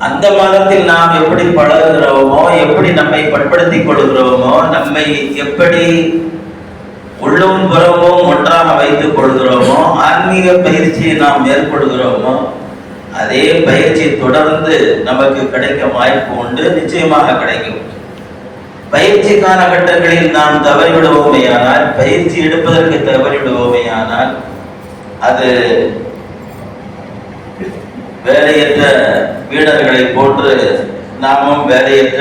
அந்த மதத்தில் நாம் எப்படி பழகுகிறோமோ எப்படி நம்மை பண்படுத்திக் கொள்கிறோமோ நம்மை எப்படி உள்ளும் புறமும் ஒன்றாக வைத்துக் கொள்கிறோமோ ஆன்மீக பயிற்சியை நாம் மேற்கொள்கிறோமோ அதே பயிற்சி தொடர்ந்து நமக்கு கிடைக்க வாய்ப்பு உண்டு நிச்சயமாக கிடைக்கும். பயிற்சி காலகட்டங்களில் நாம் தவறிவிடுவோமையானால் பயிற்சி எடுப்பதற்கு தவறிவிடுவோமையானால் அது வேலையற்ற வீரர்களை போன்று நாமும் வேலையற்ற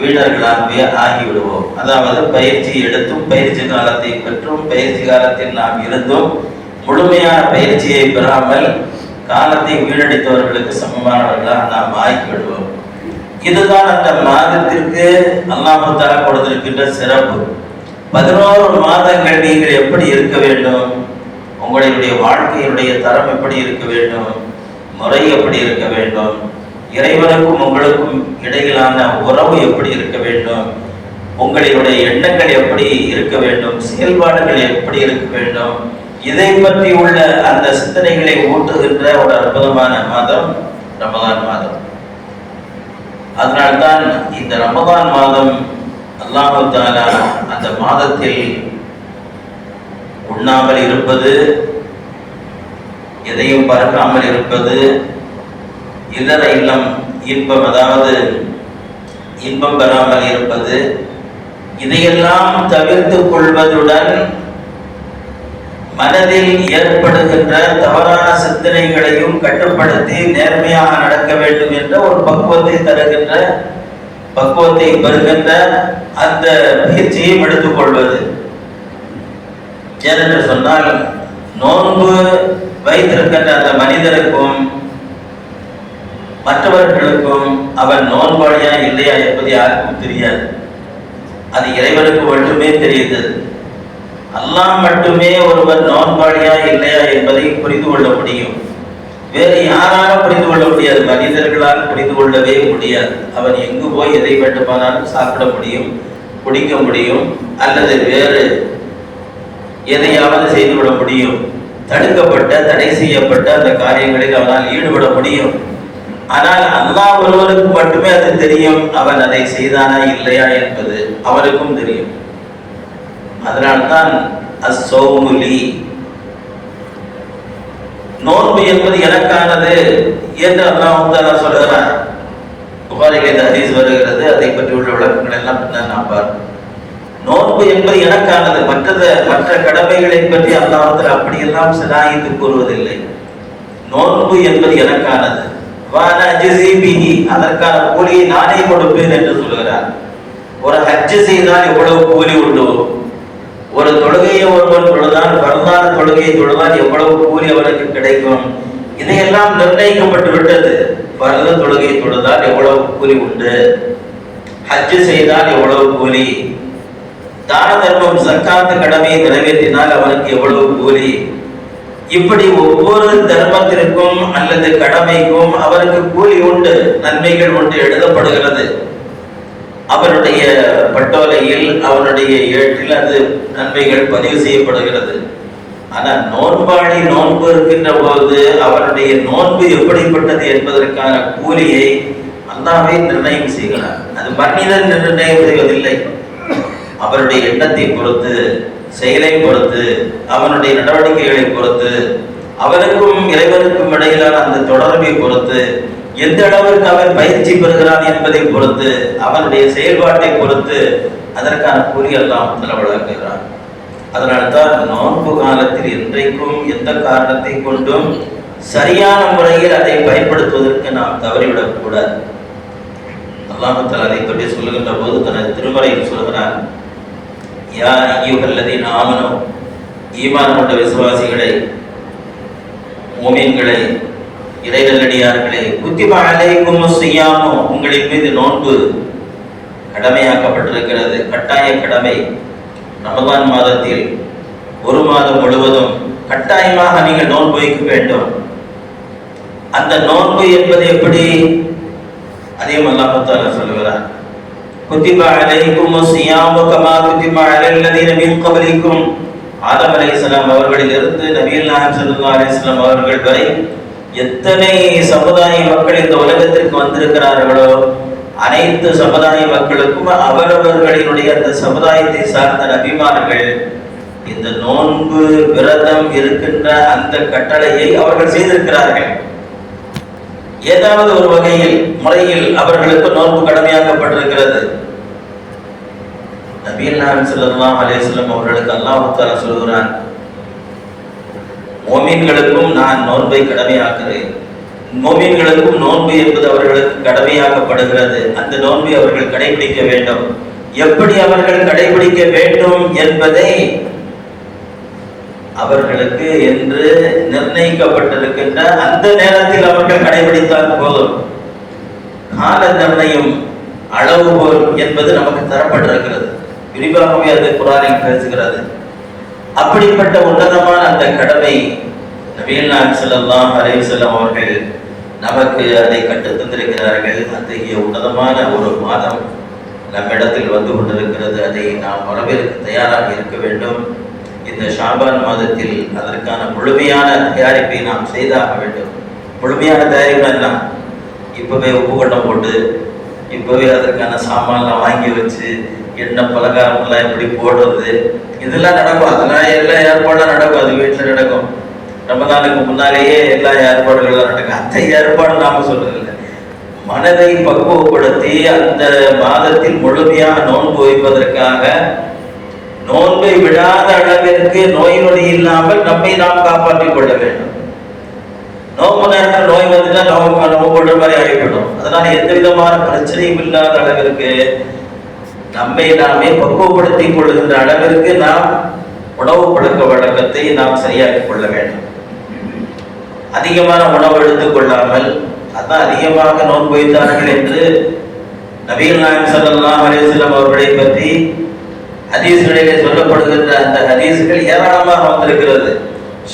வீரர்களாகவே ஆகிவிடுவோம். அதாவது பயிற்சி எடுத்தும் பயிற்சி காலத்தை பெற்றும் பயிற்சி காலத்தில் நாம் இருந்தும் முழுமையான பயிற்சியை பெறாமல் காலத்தை வீணடித்தவர்களுக்கு சமமானவர்களாக நாம் ஆகிவிடுவோம். இதுதான் அந்த மாதத்திற்கு அல்லாஹு தஆலா கொடுத்திருக்கின்ற சிறப்பு. பதினோரு மாதங்கள் நீங்கள் எப்படி இருக்க வேண்டும்? உங்களுடைய வாழ்க்கையினுடைய தரம் எப்படி இருக்க வேண்டும்? முறை எப்படி இருக்க வேண்டும்? இறைவனுக்கும் உங்களுக்கும் இடையிலான உறவு எப்படி இருக்க வேண்டும்? உங்களுடைய எண்ணங்கள் எப்படி இருக்க வேண்டும்? செயல்பாடுகள் எப்படி இருக்க வேண்டும்? இதை பற்றி உள்ள அந்த சிந்தனைகளை ஊட்டுகின்ற ஒரு அற்புதமான மாதம் ரமதான் மாதம். அதனால்தான் இந்த ரமதான் மாதம் அல்லாஹு அந்த மாதத்தில் உண்ணாமல் இருப்பது எதையும் பறக்காமல் இருப்பது இல்லற இல்லம் இன்பம் அதாவது இன்பம் பெறாமல் இருப்பது. இதையெல்லாம் தவிர்த்து கொள்வதுடன் மனதில் ஏற்படுகின்ற தவறான சிந்தனைகளையும் கட்டுப்படுத்தி நேர்மையாக நடக்க வேண்டும் என்ற ஒரு பக்குவத்தை தருகின்ற பக்குவத்தை பெறுகின்ற அந்த பயிற்சியையும் எடுத்துக்கொள்வது ஏனென்று சொன்னால் நோன்பு வைத்திருக்கின்ற அந்த மனிதருக்கும் மற்றவர்களுக்கும் அவன் நோன்பாளியா இல்லையா என்பது யாருக்கும் தெரியாது. அது இறைவனுக்கு மட்டுமே தெரியுது. அல்லாஹ் மட்டுமே ஒருவர் நோன்பாளியா இல்லையா என்பதை புரிந்து கொள்ள முடியும். வேறு யாராலும் புரிந்து கொள்ள முடியாது. மனிதர்களால் புரிந்து கொள்ளவே முடியாது. அவன் எங்கு போய் எதை வேண்டுமானாலும் சாப்பிட முடியும் குடிக்க முடியும் அல்லது வேறு எதையாவது செய்துவிட முடியும். தடுக்கப்பட்ட தடை செய்யப்பட்ட அந்த காரியங்களில் அவனால் ஈடுபட முடியும். ஆனால் அல்லாஹ் ஒருவருக்கு மட்டுமே அது தெரியும். அவன் அதை செய்தானா இல்லையா என்பது அவருக்கும் தெரியும். அதனால்தான் அசோமுலி நோன்பு என்பது எனக்கானது என்று அல்லாஹ் வந்து சொல்கிறார் புகாரில் இந்த ஹதீஸ் வருகிறது. அதை பற்றி உள்ள விளக்கங்கள் எல்லாம் நான் பார்ப்போம் நோன்பு என்பது எனக்கானது. மற்றது மற்ற கடமைகளை பற்றி அல்லாஹத்தில் அப்படியெல்லாம் சிலாயித்து கூறுவதில்லை. நோன்பு என்பது எனக்கானது. அதற்கான கூலியை நானே கொடுப்பேன் என்று சொல்கிறார். ஒரு ஹஜ்ஜு செய்தால் எவ்வளவு கூலி உண்டு? ஒரு தொழுகையை ஒருவன் தொழுதால் வரலாறு தொழுகையை தொழுதால் எவ்வளவு கூலி அவனுக்கு கிடைக்கும்? இதையெல்லாம் நிர்ணயிக்கப்பட்டு விட்டது. பரந்த தொழுகையை தொழுதால் எவ்வளவு கூலி உண்டு? ஹஜ்ஜு செய்தால் எவ்வளவு கூலி? தான தர்மம் சக்காத்து கடமையை நிறைவேற்றினால் அவனுக்கு எவ்வளவு கூலி? இப்படி ஒவ்வொரு தர்மத்திற்கும் அல்லது கடமைக்கும் அவருக்கு கூலி உண்டு நன்மைகள் உண்டு எழுதப்படுகிறது. அவருடைய பட்டோலையில் அவருடைய ஏட்டில் அது நன்மைகள் பதிவு செய்யப்படுகிறது. ஆனால் நோன்பாளி நோன்பு இருக்கின்ற போது அவருடைய நோன்பு எப்படிப்பட்டது என்பதற்கான கூலியை அல்லாவே நிர்ணயம் செய்கிறார் அது மனிதன் நிர்ணயம் செய்வதில்லை. அவருடைய எண்ணத்தை பொறுத்து செயலை பொறுத்து அவனுடைய நடவடிக்கைகளை பொறுத்து அவனுக்கும் இறைவனுக்கும் இடையிலான அந்த தொடர்பை பொறுத்து எந்த அளவிற்கு அவன் பயிற்சி பெறுகிறான் என்பதை பொறுத்து அவனுடைய செயல்பாட்டை பொறுத்து அதற்கான கூலி எல்லாம் அதனால்தான் நோன்பு காலத்தில் இன்றைக்கும் எந்த காரணத்தை கொண்டும் சரியான முறையில் அதை பயன்படுத்துவதற்கு நாம் தவறிவிடக்கூடாது. அல்லாமத்தால் அதை பற்றி சொல்லுகின்ற போது தனது திருமறையில் சொல்கிறான் யா ஐயுகல்லதீன் ஆமனோ ஈமான் கொண்ட விசுவாசிகளை மோமீன்களை இறைநல்லடியார்களே குத்திபா அலைக்கும் செய்யாமோ உங்களின் மீது நோன்பு கடமையாக்கப்பட்டிருக்கிறது. கட்டாய கடமை. ரமதான் மாதத்தில் ஒரு மாதம் முழுவதும் கட்டாயமாக நீங்கள் நோன்பு வைக்க வேண்டும். அந்த நோன்பு என்பது எப்படி? அதே அல்லாஹால சொல்லுகிறார் كتب عليكم الصيام كما كتب على الذين من قبلكم. ஆதம் அலைஹிஸ்ஸலாம் அவர்களிலிருந்து நபிகள் நாயம் ஸல்லல்லாஹு அலைஹி அவர்கள் வரை எத்தனை சமுதாய மக்கள் இந்த உலகத்திற்கு வந்திருக்கிறார்களோ அனைத்து சமுதாய மக்களுக்கும் அவரவர்களினுடைய அந்த சமுதாயத்தை சார்ந்த நபிமார்கள் இந்த நோன்பு விரதம் இருக்கின்ற அந்த கட்டளையை அவர்கள் செய்திருக்கிறார்கள். ஏதாவது ஒரு வகையில் முறையில் அவர்களுக்கு நோன்பு கடமையாக்கப்பட்டிருக்கிறது. நபீல் நாயம் ஸல்லல்லாஹு அலைஹி வஸல்லம் அவர்களுக்கு அல்லாஹ் சொல்கிறான் மோமீன்களுக்கும் நான் நோன்பை கடமையாக்குறேன் மோமீன்களுக்கும் நோன்பு என்பது அவர்களுக்கு கடமையாக்கப்படுகிறது. அந்த நோன்பை அவர்கள் கடைபிடிக்க வேண்டும். எப்படி அவர்கள் கடைபிடிக்க வேண்டும் என்பதை அவர்களுக்கு என்று நிர்ணயிக்கப்பட்டிருக்கின்ற அந்த நேரத்தில் அவர்கள் கடைபிடித்தால் போதும். கால நிர்ணயம் அளவுகோல் என்பது நமக்கு தரப்பட்டிருக்கிறது. விரிவாகவே அது குரானில் பேசுகிறது. அப்படிப்பட்ட உன்னதமான அந்த கடமை நபீல் நாயம் ஸல்லல்லாஹு அலைஹி அவர்கள் நமக்கு அதை கற்றுத் தந்திருக்கிறார்கள். அத்தகைய உன்னதமான ஒரு மாதம் நம்மிடத்தில் வந்து கொண்டிருக்கிறது. அதை நாம் வரவேற்க தயாராக இருக்க வேண்டும். இந்த ஷாபான் மாதத்தில் அதற்கான முழுமையான தயாரிப்பை நாம் செய்தாக வேண்டும். முழுமையான தயாரிப்பு என்ன? இப்பவே உப்புக்கட்டம் போட்டு இப்பவே அதற்கான சாமான்லாம் வாங்கி வச்சு என்ன பலகாரம்லாம் எப்படி போடுறது? இதெல்லாம் நடக்கும். அதெல்லாம் எல்லா ஏற்பாடும் நடக்கும். அது வீட்டில் நடக்கும். ரமதானுக்கு முன்னாலேயே எல்லா ஏற்பாடுகளும் நடக்கும். அந்த ஏற்பாடு நாம சொல்றது மனதை பக்குவப்படுத்தி அந்த மாதத்தில் முழுமையாக நோன்பு வைப்பதற்காக நோன்பை விடாத அளவிற்கு நோய் நொடி இல்லாமல் நம்மை நாம் காப்பாற்றிக் கொள்ள வேண்டும். நோம்பு நேரத்தில் நோய் வந்துட்டா நோம்பு நோம்பு கொள்ற மாதிரி ஆகிவிடும். அதனால எந்த விதமான பிரச்சனையும் இல்லாத அளவிற்கு நம்மை நாமே பக்குவப்படுத்திக் கொள்கின்ற அளவிற்கு நாம் உணவு பழக்க வழக்கத்தை நாம் சரியாக்கிக் கொள்ள வேண்டும். அதிகமான உணவு எடுத்துக் கொள்ளாமல் அதான் அதிகமாக நோன்பு வைத்தார்கள் என்று நபீல் நாயம் சல்லாம் அலிஸ்லாம் அவர்களை பற்றி ஹதீஸ்களிலே சொல்லப்படுகின்ற அந்த ஹதீஸ்கள் ஏராளமாக வந்திருக்கிறது.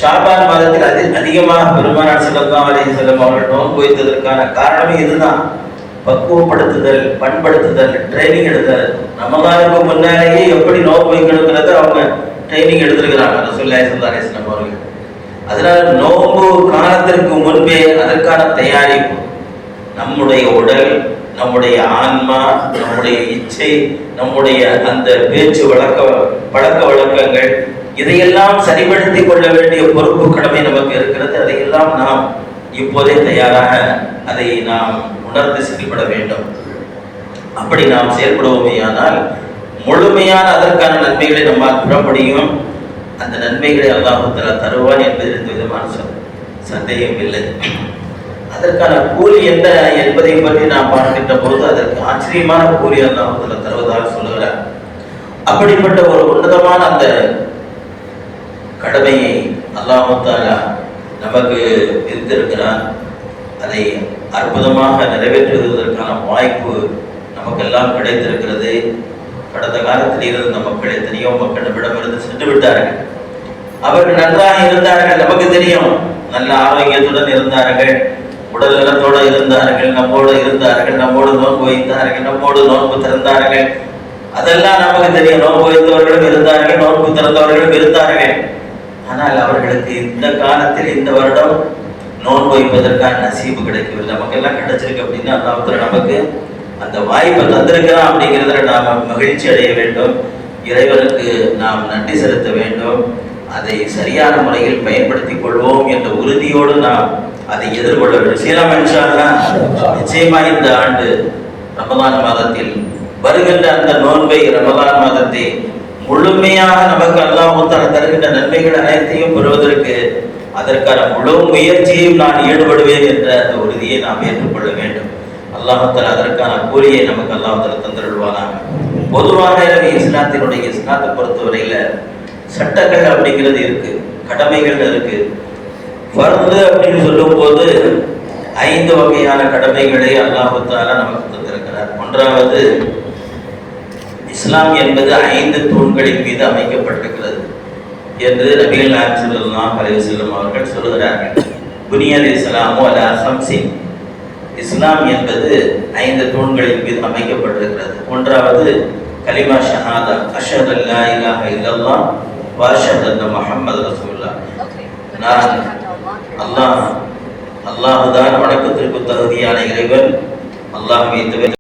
ஷாபான் மாதத்தில் அதி அதிகமாக பெருமானார் சல்லாம் அலிஸ்லாம் அவர்கள் நோன்பு வைத்ததற்கான காரணமே இதுதான். பக்குவப்படுத்துதல் பண்படுத்துதல் ட்ரைனிங் எடுத்தல். ரமலானுக்கு முன்னாலேயே எப்படி நோன்பு வைக்கணுங்கிறத அவங்க ட்ரைனிங் எடுத்திருக்கிறாங்க. ரசூலுல்லாஹி ஸல்லல்லாஹு அவர்கள். அதனால நோன்பு காலத்திற்கு முன்பே அதற்கான தயாரிப்பு. நம்முடைய உடல் நம்முடைய ஆன்மா நம்முடைய இச்சை நம்முடைய அந்த பேச்சு வழக்க பழக்க வழக்கங்கள் இதையெல்லாம் சரிபடுத்தி கொள்ள வேண்டிய பொறுப்பு கடமை நமக்கு இருக்கிறது. அதையெல்லாம் நாம் இப்போதே தயாராக அதை நாம் உணர்ந்து செயல்பட வேண்டும். அப்படி நாம் செயல்படுவோமேயானால் முழுமையான அதற்கான நன்மைகளை நம்மால் பெற முடியும். அந்த நன்மைகளை அல்லாஹு தருவான் என்பதில் எந்த விதமான ச- சந்தேகம் இல்லை. அதற்கான கூலி என்ன என்பதை பற்றி நாம் பார்க்கின்ற பொழுது அதற்கு ஆச்சரியமான கூலி அல்லாஹு தருவதாக சொல்லுகிறார். அப்படிப்பட்ட ஒரு உன்னதமான அந்த கடமையை அல்லாஹு நமக்கு விதித்திருக்கிறான். அதை அற்புதமாக நிறைவேற்றுவதற்கான வாய்ப்பு நமக்கெல்லாம் கிடைத்திருக்கிறது. கடந்த காலத்தில் இருந்த மக்கள் எத்தனையோ மக்கள் நம்மிடமிருந்து சென்று விட்டார்கள். அவர்கள் நன்றாக இருந்தார்கள் நமக்கு தெரியும். நல்ல ஆரோக்கியத்துடன் இருந்தார்கள் உடல் நலத்தோடு இருந்தார்கள் நம்மோடு இருந்தார்கள் நம்மோடு நோன்பு வைத்தார்கள் நம்மோடு நோன்பு திறந்தார்கள். அதெல்லாம் நமக்கு தெரியும். நோன்பு வைத்தவர்களும் இருந்தார்கள் நோன்பு திறந்தவர்களும் இருந்தார்கள். ஆனால் அவர்களுக்கு இந்த காலத்தில் இந்த வருடம் நோன்பு வைப்பதற்கான நசீபு கிடைக்கவில்லை. நமக்கெல்லாம் கிடைச்சிருக்கு அப்படின்னா அல்லாஹ் நமக்கு அந்த வாய்ப்பை தந்திருக்கிறான் அப்படிங்கிறத நாம் மகிழ்ச்சி அடைய வேண்டும். இறைவனுக்கு நாம் நன்றி செலுத்த வேண்டும். அதை சரியான முறையில் பயன்படுத்திக் கொள்வோம் என்ற உறுதியோடு நாம் அதை எதிர்கொள்ள வேண்டும். சீராம் நிச்சயமா இந்த ஆண்டு ரமதான் மாதத்தில் வருகின்ற அந்த நோன்பை ரமதான் மாதத்தை முழுமையாக நமக்கு அல்லாஹ் தருகின்ற நன்மைகள் அனைத்தையும் பெறுவதற்கு அதற்கான முழு முயற்சியையும் நான் ஈடுபடுவேன் என்ற அந்த உறுதியை நாம் ஏற்றுக்கொள்ள வேண்டும். அல்லாஹத்தில் அதற்கான கூலியை நமக்கு அல்லாஹத்தில் தஆலா பொதுவாக இஸ்லாத்தினுடைய இஸ்லாத்தை பொறுத்தவரையில சட்டங்கள் அப்படிங்கிறது இருக்கு கடமைகள் இருக்கு. ஃபர்து அப்படின்னு சொல்லும்போது ஐந்து வகையான கடமைகளை அல்லாஹத்தால நமக்கு தந்திருக்கிறார். ஒன்றாவது இஸ்லாம் என்பது ஐந்து தூண்களின் மீது அமைக்கப்பட்டிருக்கிறது. என்று நபிகள் நாயகம் ஸல்லல்லாஹு அலைஹி செல்லும் அவர்கள் சொல்லுகிறார்கள். புனியல் இஸ்லாமோ அல்ல அசம்சிங் இஸ்லாம் என்பது ஐந்து தூண்களின் மீது அமைக்கப்பட்டிருக்கிறது. ஒன்றாவது கலிமா ஷஹாதா அஷத் அல்லா இலாஹ இல்லல்லா வ அந்த மஹம்மது முஹம்மது ரசூலுல்லாஹ். நான் அல்லாஹ் அல்லாஹுதான் வணக்கத்திற்கு தகுதியான இறைவன். அல்லாஹ் தவிர